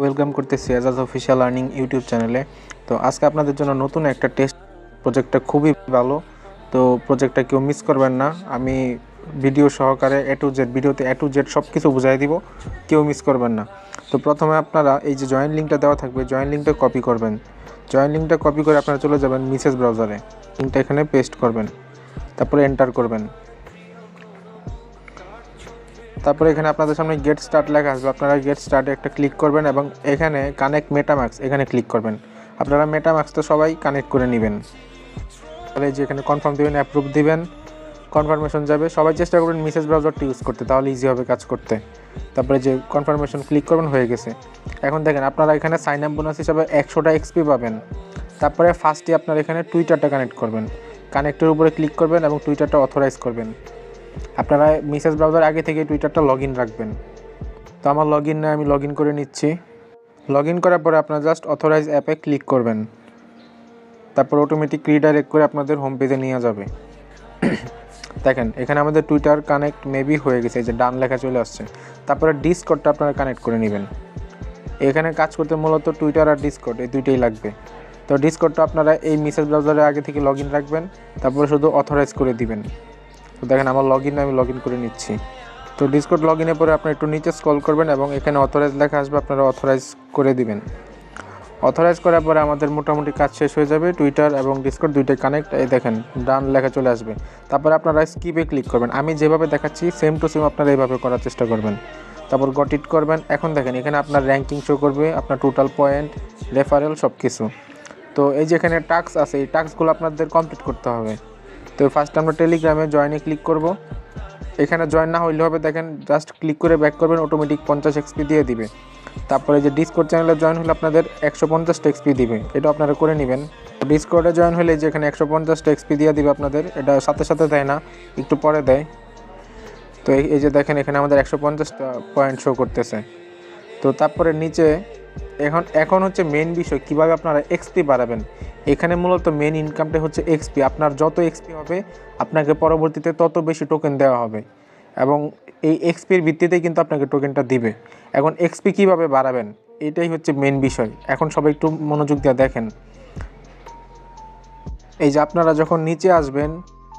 Welcome করতেছি Ejaz official earning YouTube চ্যানেলে তো আজকে আপনাদের জন্য নতুন একটা টেস্ট প্রজেক্টটা খুবই ভালো। তো প্রজেক্টটা কেউ মিস করবেন না। আমি ভিডিও সহকারে এ টু জেড ভিডিওতে এ টু জেড সব কিছু বুঝাই দিব। কেউ মিস করবেন না। তো প্রথমে আপনারা এই যে জয়েন লিঙ্কটা দেওয়া থাকবে জয়েন লিঙ্কটা কপি করবেন। জয়েন লিঙ্কটা কপি করে আপনারা চলে যাবেন মিসেস ব্রাউজারে লিঙ্কটা এখানে পেস্ট করবেন। তারপরে এন্টার করবেন। তারপরে এখানে আপনাদের সামনে গেট স্টার্ট লেখা আসবে। আপনারা গেট স্টার্টে একটা ক্লিক করবেন এবং এখানে কানেক্ট মেটাম্যাক্স এখানে ক্লিক করবেন। আপনারা মেটাম্যাক্স তো সবাই কানেক্ট করে নেবেন। তাহলে যে এখানে কনফার্ম দিবেন অ্যাপ্রুভ দিবেন কনফার্মেশন যাবে। সবাই চেষ্টা করবেন মিসেস ব্রাউজারটি ইউজ করতে, তাহলে ইজি হবে কাজ করতে। তারপরে যে কনফার্মেশন ক্লিক করবেন, হয়ে গেছে। এখন দেখেন, আপনারা এখানে সাইন আপ বোনাস হিসাবে একশোটা এক্সপি পাবেন। তারপরে ফার্স্টে আপনারা এখানে টুইটারটা কানেক্ট করবেন। কানেক্টের উপরে ক্লিক করবেন এবং টুইটারটা অথরাইজ করবেন। আপনারা মিসেস ব্রাউজার আগে থেকে টুইটারটা লগ রাখবেন। তো আমার লগ ইন আমি লগ করে নিচ্ছি। লগ করার পরে আপনারা জাস্ট অথরাইজ অ্যাপে ক্লিক করবেন। তারপর অটোমেটিক রিডাইরেক্ট করে আপনাদের হোম পেজে নিয়ে যাবে। দেখেন, এখানে আমাদের টুইটার কানেক্ট মেবি হয়ে গেছে যে ডান লেখা চলে আসছে। তারপরে ডিসকোডটা আপনারা কানেক্ট করে নেবেন। এখানে কাজ করতে মূলত টুইটার আর ডিসকোড এই দুইটাই লাগবে। তো ডিসকোডটা আপনারা এই মিসেস ব্রাউজারে আগে থেকে লগ রাখবেন, তারপরে শুধু অথরাইজ করে দিবেন। তো দেখেন আমার লগ ইন আমি লগ ইন করে নিচ্ছি। তো ডিসকোড লগ ইনের পরে আপনি একটু নিচে স্কল করবেন এবং এখানে অথরাইজ লেখা আসবে, আপনারা অথরাইজ করে দিবেন। অথরাইজ করার পরে আমাদের মোটামুটি কাজ শেষ হয়ে যাবে টুইটার এবং ডিসকোড দুইটাই কানেক্ট এই দেখেন ডান লেখা চলে আসবে। তারপরে আপনারা স্কিপে ক্লিক করবেন। আমি যেভাবে দেখাচ্ছি সেম টু সেম আপনারা এইভাবে করার চেষ্টা করবেন। তারপর গট ইট করবেন। এখন দেখেন, এখানে আপনার র্যাঙ্কিং শো করবে, আপনার টোটাল পয়েন্ট রেফারেল সব কিছু তো এই যে এখানে টাস্ক আছে, এই টাস্কগুলো আপনাদের কমপ্লিট করতে হবে। তো ফার্স্ট আমরা টেলিগ্রামে জয়েনে ক্লিক করব। এখানে জয়েন না হইলে হবে, দেখেন জাস্ট ক্লিক করে ব্যাক করবেন অটোমেটিক পঞ্চাশ এক্সপি দিয়ে দিবে। তারপরে যে ডিসকোড চ্যানেলে জয়েন হলে আপনাদের একশো পঞ্চাশটা এক্সপি দিবে, এটা আপনারা করে নেবেন। ডিসকোডে জয়েন হলে যে এখানে একশো পঞ্চাশটা এক্সপি দিয়ে দিবে আপনাদের, এটা সাথে সাথে দেয় না, একটু পরে দেয়। তো এই এই যে দেখেন এখানে আমাদের একশো পঞ্চাশটা পয়েন্ট শো করতেছে। তো তারপরে নিচে এখন এখন হচ্ছে মেন বিষয়, কীভাবে আপনারা এক্সপি বাড়াবেন। এখানে মূলত মেন ইনকামটা হচ্ছে এক্সপি আপনার যত এক্সপি হবে, আপনাকে পরবর্তীতে তত বেশি টোকেন দেওয়া হবে। এবং এই এক্সপির ভিত্তিতেই কিন্তু আপনাকে টোকেনটা দিবে। এখন এক্সপি কীভাবে বাড়াবেন, এটাই হচ্ছে মেন বিষয়। এখন সবাই একটু মনোযোগ দিয়ে দেখেন। এই যে আপনারা যখন নিচে আসবেন,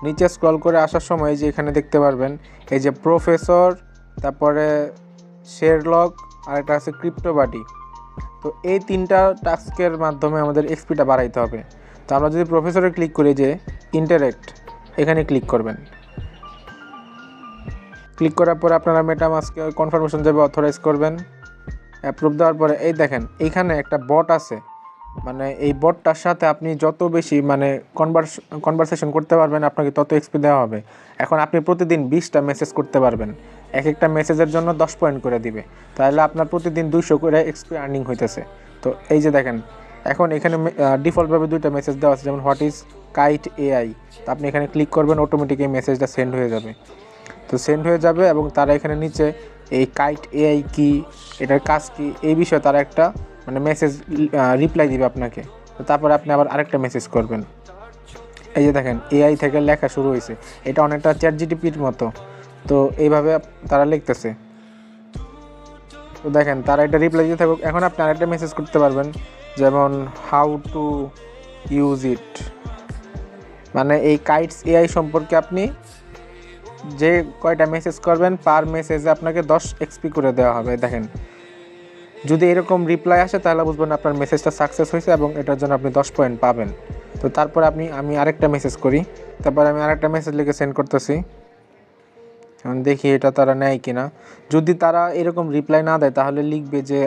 নিচে স্ক্রল করে আসার সময় যে এখানে দেখতে পারবেন, এই যে প্রফেসর তারপরে শেরলক আর একটা আছে ক্রিপ্টোবাটি তো এই তিনটা টাস্কের মাধ্যমে আমাদের এক্সপিটা বাড়াইতে হবে। তো আমরা যদি প্রফেসরে ক্লিক করি যে ইন্টারেক্ট এখানে ক্লিক করবেন। ক্লিক করার পরে আপনারা মেটামাসকে কনফার্মেশন যাবে অথরাইজ করবেন। অ্যাপ্রুভ দেওয়ার পরে, এই দেখেন এইখানে একটা বট আছে। মানে এই বটটার সাথে আপনি যত বেশি মানে কনভার্স কনভারসেশন করতে পারবেন, আপনাকে তত এক্সপি দেওয়া হবে। এখন আপনি প্রতিদিন বিশটা মেসেজ করতে পারবেন। এক একটা মেসেজের জন্য দশ পয়েন্ট করে দিবে। তাহলে আপনার প্রতিদিন দুইশো করে এক্সপি আর্নিং হইতেছে। তো এই যে দেখেন, এখন এখানে ডিফল্টভাবে দুইটা মেসেজ দেওয়া আছে, যেমন হোয়াট ইজ কাইট এআই তো আপনি এখানে ক্লিক করবেন অটোমেটিক এই মেসেজটা সেন্ড হয়ে যাবে। তো সেন্ড হয়ে যাবে এবং তারা এখানে নিচে এই কাইট এআই কি, এটার কাজ কি, এই বিষয়ে তারা একটা মানে মেসেজ রিপ্লাই দিবে আপনাকে। তো তারপরে আপনি আবার আরেকটা মেসেজ করবেন। এই যে দেখেন এআই থেকে লেখা শুরু হয়েছে এটা অনেকটা চ্যাট জিটিপির মতো। তো এইভাবে তারা লিখতেছে। তো দেখেন, তারা এটা রিপ্লাই দিতে থাকুক। এখন আপনি আরেকটা মেসেজ করতে পারবেন, যেমন হাউ টু ইউজ ইট মানে এই কাইটস এআই সম্পর্কে আপনি যে কয়টা মেসেজ করবেন পার মেসেজে আপনাকে দশ এক্সপি করে দেওয়া হবে। দেখেন, যদি এরকম রিপ্লাই আসে, তাহলে বুঝবেন আপনার মেসেজটা সাকসেস হয়েছে এবং এটার জন্য আপনি দশ পয়েন্ট পাবেন। তো তারপর আপনি, আমি আরেকটা মেসেজ করি। তারপর আমি আরেকটা মেসেজ লিখে সেন্ড করতেছি। দেখি এটা তারা নেয় কিনা। যদি তারা এরকম রিপ্লাই না দেয়, তাহলে লিখবে যে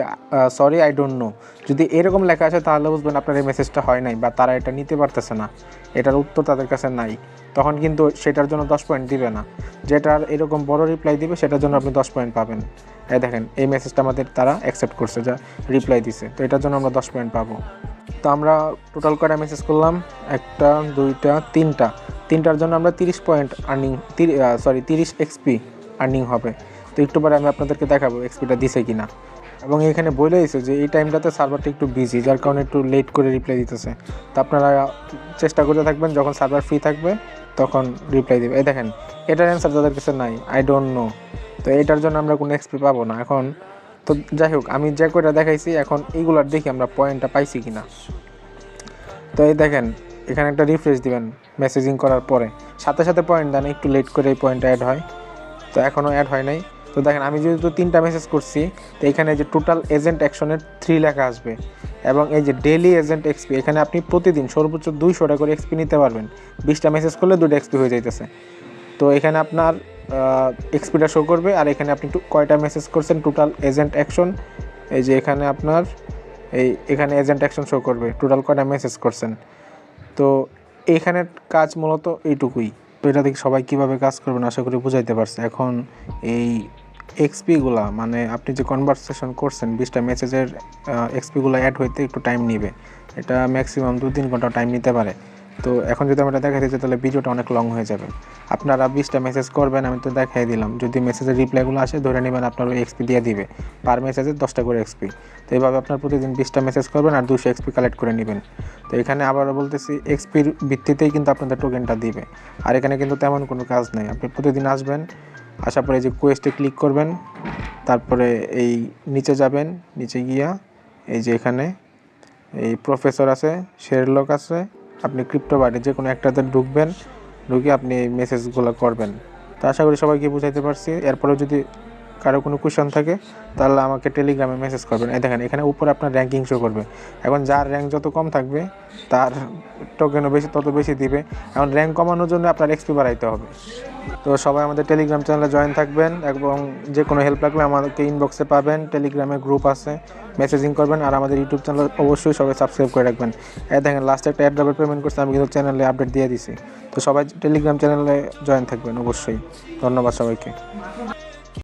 সরি আই ডোন্ট নো যদি এরকম লেখা আছে, তাহলে বুঝবেন আপনার এই মেসেজটা হয় নাই বা তারা এটা নিতে পারতেছে না। এটার উত্তর তাদের কাছে নাই। তখন কিন্তু সেটার জন্য দশ পয়েন্ট দিবে না। যেটার এরকম বড় রিপ্লাই দিবে, সেটার জন্য আপনি দশ পয়েন্ট পাবেন। এই দেখেন, এই মেসেজটা আমাদের তারা অ্যাকসেপ্ট করছে, যা রিপ্লাই দিছে। তো এটার জন্য আমরা দশ পয়েন্ট পাবো। তো আমরা টোটাল কয়টা মেসেজ করলাম? একটা, দুইটা, তিনটা। তিনটার জন্য আমরা তিরিশ পয়েন্ট আর্নিং সরি তিরিশ এক্সপি আর্নিং হবে। তো একটু পরে আমি আপনাদেরকে দেখাবো এক্সপিটা দিছে কিনা। এবং এখানে বলে দিয়েছে যে এই টাইমটাতে সার্ভারটা একটু বিজি যার কারণে একটু লেট করে রিপ্লাই দিতেছে। তো আপনারা চেষ্টা করতে থাকবেন, যখন সার্ভার ফ্রি থাকবে, তখন রিপ্লাই দেবে। এই দেখেন, এটার অ্যান্সার তাদের কাছে নাই আই ডোন্ট নো তো এটার জন্য আমরা কোনো এক্সপি পাবো না। এখন, তো যাই হোক, আমি যে কয়টা দেখাইছি, এখন এইগুলার দেখি আমরা পয়েন্টটা পাইছি কিনা। তো এই দেখেন, এখানে একটা রিফ্রেশ দিবেন মেসেজিং করার পরে। সাথে সাথে পয়েন্ট দেন, একটু লেট করে এই পয়েন্টটা অ্যাড হয়। তো এখনও অ্যাড হয় নাই। তো দেখেন, আমি যেহেতু তিনটা মেসেজ করছি, তো এখানে যে টোটাল এজেন্ট অ্যাকশনের থ্রি লেখা আসবে এবং এই যে ডেলি এজেন্ট এক্সপি এখানে আপনি প্রতিদিন সর্বোচ্চ দুইশোটা করে এক্সপি নিতে পারবেন। বিশটা মেসেজ করলে দুটো এক্সপি হয়ে যাইতেছে। তো এখানে আপনার এক্সপিটা শো করবে আর এখানে আপনি কয়টা মেসেজ করছেন টোটাল এজেন্ট অ্যাকশন এই যে এখানে আপনার, এই এখানে এজেন্ট অ্যাকশন শো করবে টোটাল কয়টা মেসেজ করছেন। তো এইখানের কাজ মূলত এইটুকুই। তো এটা দেখি সবাই কীভাবে কাজ করবেন, আশা করি বুঝাইতে পারছে। এখন এই এক্সপিগুলা মানে আপনি যে কনভারসেশন করছেন, বিশটা মেসেজের এক্সপিগুলো অ্যাড হইতে একটু টাইম নেবে। এটা ম্যাক্সিমাম দু তিন ঘণ্টা টাইম নিতে পারে। তো এখন যদি আমি এটা দেখাতে চাই তাহলে ভিডিওটা অনেক লং হয়ে যাবে। আপনারা বিশটা মেসেজ করবেন, আমি তো দেখাই দিলাম। যদি মেসেজের রিপ্লাইগুলো আসে, ধরে নেবেন আপনার ওই এক্সপি দিয়ে দিবে। পার মেসেজে দশটা করে এক্সপি তো এইভাবে আপনার প্রতিদিন বিশটা মেসেজ করবেন আর দুশো এক্সপি কালেক্ট করে নেবেন। তো এখানে আবারও বলতেছি এক্সপির ভিত্তিতেই কিন্তু আপনাদের টোকেনটা দিবে। আর এখানে কিন্তু তেমন কোনো কাজ নেই। আপনি প্রতিদিন আসবেন আসার পরে যে কোয়েস্টে ক্লিক করবেন, তারপরে এই নিচে যাবেন, নিচে গিয়া এই যে এখানে এই প্রফেসর আছে শেরলক আছে, আপনি ক্রিপ্টো বাড়ি যে কোনো একটাতে ঢুকবেন, ঢুকে আপনি এই মেসেজগুলো করবেন। তা আশা করি সবাইকে বুঝাইতে পারছি। এরপরেও যদি কারও কোনো কোয়েশন থাকে, তাহলে আমাকে টেলিগ্রামে মেসেজ করবেন। এই দেখেন, এখানে উপরে আপনার র্যাঙ্কিং শো করবে। এখন যার র্যাঙ্ক যত কম থাকবে, তার টোকেনও বেশি, তত বেশি দিবে। এখন র্যাঙ্ক কমানোর জন্য আপনার এক্সপি বাড়াইতে হবে। তো সবাই আমাদের টেলিগ্রাম চ্যানেলে জয়েন থাকবেন এবং যে কোনো হেল্প লাগলে আমাদেরকে ইনবক্সে পাবেন। টেলিগ্রামে গ্রুপ আছে মেসেজিং করবেন আর আমাদের ইউটিউব চ্যানেল অবশ্যই সবাই সাবস্ক্রাইব করে রাখবেন। এই দেখেন লাস্টে একটা অ্যাড্রাবের পেমেন্ট করছে, আমি কিন্তু চ্যানেলে আপডেট দিয়ে দিছি। তো সবাই টেলিগ্রাম চ্যানেলে জয়েন থাকবেন অবশ্যই। ধন্যবাদ সবাইকে।